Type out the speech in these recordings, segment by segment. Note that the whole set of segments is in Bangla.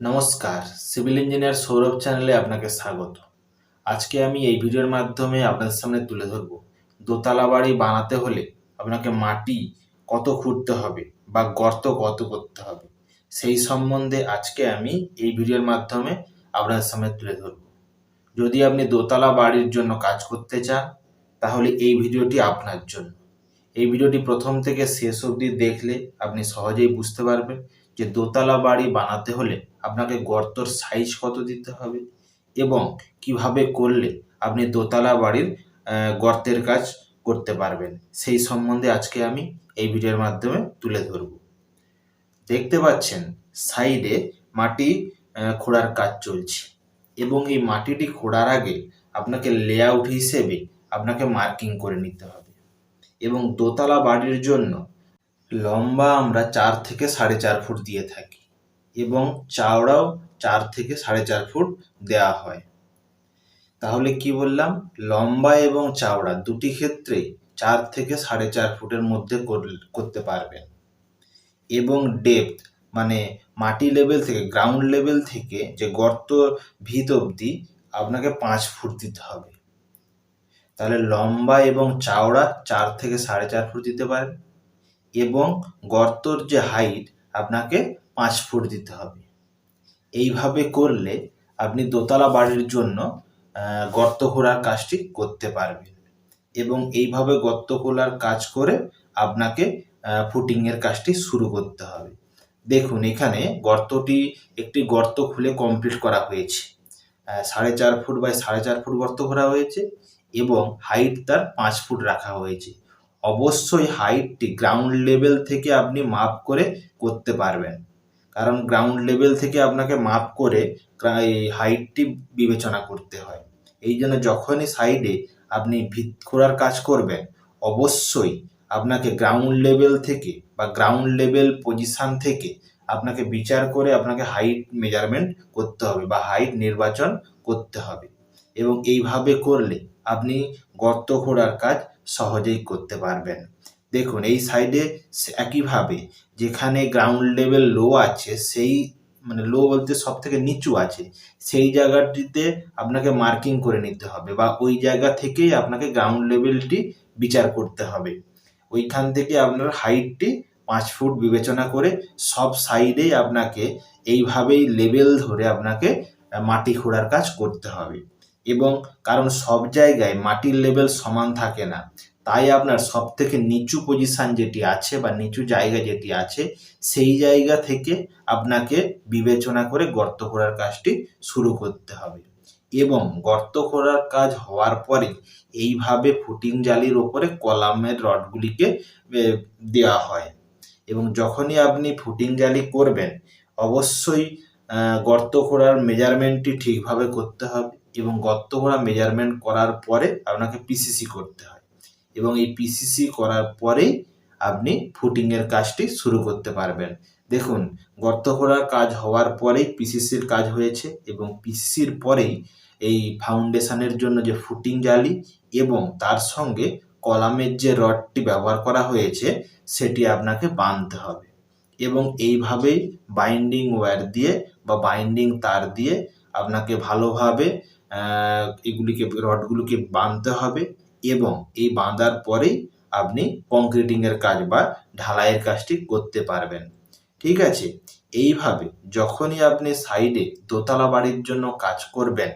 নমস্কার, সিভিল ইঞ্জিনিয়ার সৌরভ চ্যানেলে আপনাকে স্বাগত। আজকে আমি এই ভিডিওর মাধ্যমে আপনাদের সামনে তুলে ধরব। দোতলা বাড়ি বানাতে হলে আপনাকে মাটি কত খুঁড়তে হবে বা গর্ত কত করতে হবে, সেই সম্বন্ধে আজকে আমি এই ভিডিওর মাধ্যমে আপনাদের সামনে তুলে ধরব। যদি আপনি দোতলা বাড়ির জন্য কাজ করতে চান, তাহলে এই ভিডিওটি আপনার জন্য। এই ভিডিওটি প্রথম থেকে শেষ অবধি দেখলে আপনি সহজেই বুঝতে পারবেন যে দোতলা বাড়ি বানাতে হলে আপনাকে গর্তর সাইজ কত দিতে হবে এবং কীভাবে করলে আপনি দোতলা বাড়ির গর্তের কাজ করতে পারবেন। সেই সম্বন্ধে আজকে আমি এই ভিডিওর মাধ্যমে তুলে ধরব। দেখতে পাচ্ছেন সাইডে মাটি খোঁড়ার কাজ চলছে এবং এই মাটিটি খোঁড়ার আগে আপনাকে লেআউট হিসেবে আপনাকে মার্কিং করে নিতে হবে এবং দোতলা বাড়ির জন্য লম্বা আমরা চার থেকে সাড়ে চার ফুট দিয়ে থাকি এবং চওড়াও চার থেকে সাড়ে চার ফুট দেওয়া হয়। তাহলে কি বললাম? লম্বা এবং চওড়া দুটি ক্ষেত্রে চার থেকে সাড়ে চার ফুটের মধ্যে করতে পারবেন। এবং ডেপথ মানে মাটি লেভেল থেকে গ্রাউন্ড লেভেল থেকে যে গর্ত ভিত অবধি আপনাকে পাঁচ ফুট দিতে হবে। তাহলে লম্বা এবং চওড়া চার থেকে সাড়ে চার ফুট দিতে পারেন। এবং গর্তর যে হাইট আপনাকে পাঁচ ফুট দিতে হবে। এইভাবে করলে আপনি দোতলা বাড়ির জন্য গর্ত খোঁড়ার কাজটি করতে পারবেন। এবং এইভাবে গর্ত খোলার কাজ করে আপনাকে ফুটিংয়ের কাজটি শুরু করতে হবে। দেখুন, এখানে গর্তটি একটি গর্ত খুলে কমপ্লিট করা হয়েছে। সাড়ে চার ফুট বাই সাড়ে চার ফুট গর্ত করা হয়েছে এবং হাইট তার পাঁচ ফুট রাখা হয়েছে। অবশ্যই হাইটটি গ্রাউন্ড লেভেল থেকে আপনি মাপ করে করতে পারবেন। কারণ গ্রাউন্ড লেভেল থেকে আপনাকে মাপ করে হাইটটি বিবেচনা করতে হয়। এই জন্য যখনই সাইডে আপনি ভিত খোঁড়ার কাজ করবেন, অবশ্যই আপনাকে গ্রাউন্ড লেভেল থেকে বা গ্রাউন্ড লেভেল পজিশন থেকে আপনাকে বিচার করে আপনাকে হাইট মেজারমেন্ট করতে হবে বা হাইট নির্বাচন করতে হবে। এবং এইভাবে করলে আপনি গর্ত খোঁড়ার কাজ সহজেই করতে পারবেন। দেখুন, এই সাইডে একইভাবে যেখানে গ্রাউন্ড লেভেল লো আছে, সেই মানে লো বলতে সব থেকে নিচু আছে, সেই জায়গাটিতে আপনাকে মার্কিং করে নিতে হবে বা ওই জায়গা থেকেই আপনাকে গ্রাউন্ড লেভেলটি বিচার করতে হবে। ওইখান থেকে আপনার হাইটটি পাঁচ ফুট বিবেচনা করে সব সাইডেই আপনাকে এইভাবেই লেভেল ধরে আপনাকে মাটি খোঁড়ার কাজ করতে হবে। এবং কারণ সব জায়গায় মাটির লেভেল সমান থাকে না। তাই আপনার সব থেকে নিচু পজিশন যেটি আছে বা নিচু জায়গা যেটি আছে, সেই জায়গা থেকে আপনাকে বিবেচনা করে গর্ত খোঁড়ার কাজটি শুরু করতে হবে। এবং গর্ত খোঁড়ার কাজ হওয়ার পরে এইভাবে ফুটিং জালির ওপরে কলামের রডগুলিকে দেওয়া হয়। এবং যখনই আপনি ফুটিং জালি করবেন, অবশ্যই গর্ত খোঁড়ার মেজারমেন্টটি ঠিকভাবে করতে হবে এবং গর্ত খোঁড়া মেজারমেন্ট করার পরে আপনাকে পিসিসি করতে হয় এবং এই পিসিসি করার পরেই আপনি ফুটিংয়ের কাজটি শুরু করতে পারবেন। দেখুন গর্ত খোঁড়ার কাজ হওয়ার পরেই পিসিসির কাজ হয়েছে এবং পিসিসির পরেই এই ফাউন্ডেশনের জন্য যে ফুটিং জালি এবং তার সঙ্গে কলামের যে রডটি ব্যবহার করা হয়েছে, সেটি আপনাকে বাঁধতে হবে। এবং এইভাবেই বাইন্ডিং ওয়্যার দিয়ে বা বাইন্ডিং তার দিয়ে আপনাকে ভালোভাবে এগুলিকে, রডগুলোকে বাঁধতে হবে এবং এই বাঁধার পরেই আপনি কংক্রিটিংয়ের কাজ বা ঢালাইয়ের কাজটি করতে পারবেন। ঠিক আছে? এইভাবে যখনই আপনি সাইডে দোতলা বাড়ির জন্য কাজ করবেন,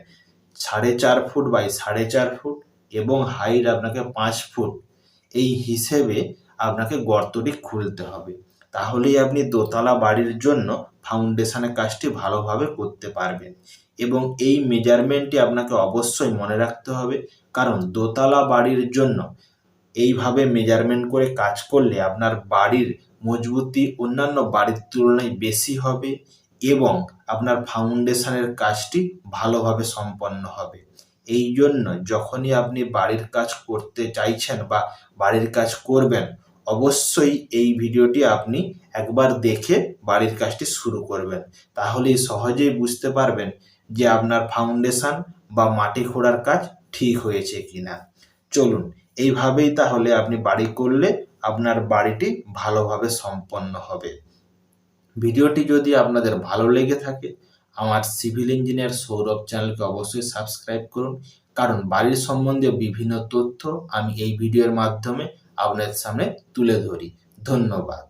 সাড়ে চার ফুট বাই সাড়ে চার ফুট এবং হাইট আপনাকে পাঁচ ফুট, এই হিসেবে আপনাকে গর্তটি খুলতে হবে। তাহলেই আপনি দোতলা বাড়ির জন্য ফাউন্ডেশনের কাজটি ভালোভাবে করতে পারবেন। এবং এই মেজারমেন্টটি আপনাকে অবশ্যই মনে রাখতে হবে, কারণ দোতলা বাড়ির জন্য এইভাবে মেজারমেন্ট করে কাজ করলে আপনার বাড়ির মজবুতি অন্যান্য বাড়ির তুলনায় বেশি হবে এবং আপনার ফাউন্ডেশনের কাজটি ভালোভাবে সম্পন্ন হবে। এই জন্য যখনই আপনি বাড়ির কাজ করতে চাইছেন বা বাড়ির কাজ করবেন অবশ্যই এই ভিডিওটি আপনি একবার দেখে বাড়ির কাজটি শুরু করবেন। তাহলেই সহজেই বুঝতে পারবেন যে আপনার ফাউন্ডেশন বা মাটি খোঁড়ার কাজ ঠিক হয়েছে কিনা। চলুন, এইভাবেই তাহলে আপনি বাড়ি করলে আপনার বাড়িটি ভালোভাবে সম্পন্ন হবে। ভিডিওটি যদি আপনাদের ভালো লেগে থাকে, আমার সিভিল ইঞ্জিনিয়ার সৌরভ চ্যানেলকে অবশ্যই সাবস্ক্রাইব করুন। কারণ বাড়ির সম্বন্ধে বিভিন্ন তথ্য আমি এই ভিডিওর মাধ্যমে আপনাদের সামনে তুলে ধরি। ধন্যবাদ।